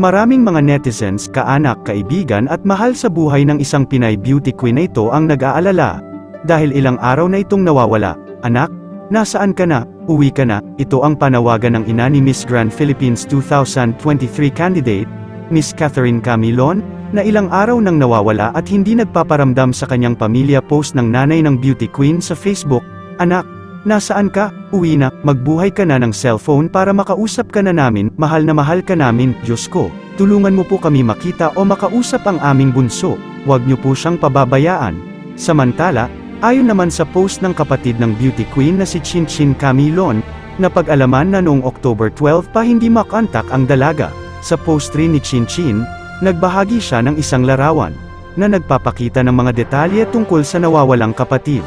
Maraming mga netizens, kaanak, kaibigan at mahal sa buhay ng isang Pinay beauty queen na ito ang nag-aalala. Dahil ilang araw na itong nawawala. Anak, nasaan ka na? Uwi ka na. Ito ang panawagan ng ina ni Miss Grand Philippines 2023 candidate, Miss Catherine Camilon, na ilang araw nang nawawala at hindi nagpaparamdam sa kanyang pamilya post ng nanay ng beauty queen sa Facebook, Anak, nasaan ka? Uwi na, magbuhay ka na ng cellphone para makausap ka na namin, mahal na mahal ka namin, Diyos ko. Tulungan mo po kami makita o makausap ang aming bunso, huwag niyo po siyang pababayaan. Samantala, ayon naman sa post ng kapatid ng beauty queen na si Chin Chin Camilon, na pag-alaman na noong October 12 pa hindi makontak ang dalaga. Sa post rin ni Chin Chin, nagbahagi siya ng isang larawan, na nagpapakita ng mga detalye tungkol sa nawawalang kapatid.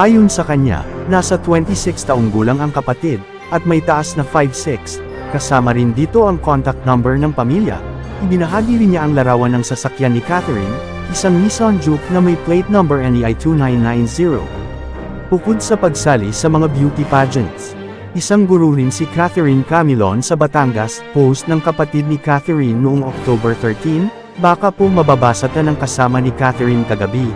Ayon sa kanya, nasa 26 taong gulang ang kapatid, at may taas na 5'6", kasama rin dito ang contact number ng pamilya. Ibinahagi rin niya ang larawan ng sasakyan ni Catherine, isang Nissan Juke na may plate number E NEI 2990. Bukod sa pagsali sa mga beauty pageants, isang guru rin si Catherine Camilon sa Batangas, post ng kapatid ni Catherine noong October 13, baka po mababasa ta ng kasama ni Catherine kagabi.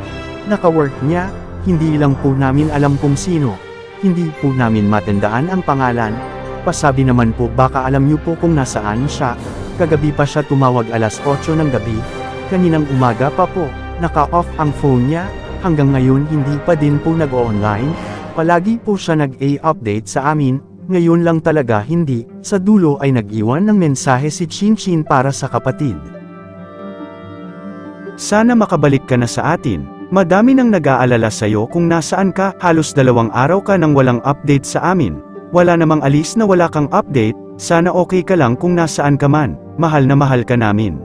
Naka-work niya, hindi lang po namin alam kung sino. Hindi po namin matandaan ang pangalan. Pasabi naman po baka alam niyo po kung nasaan siya. Kagabi pa siya tumawag alas 8 ng gabi. Kaninang umaga pa po, naka-off ang phone niya. Hanggang ngayon hindi pa din po nag-online. Palagi po siya nag-a-update sa amin. Ngayon lang talaga hindi. Sa dulo ay nag-iwan ng mensahe si Chin Chin para sa kapatid. Sana makabalik ka na sa atin. Madami nang nag-aalala sa'yo kung nasaan ka, halos dalawang araw ka nang walang update sa amin. Wala namang alis na wala kang update, sana okay ka lang kung nasaan ka man, mahal na mahal ka namin.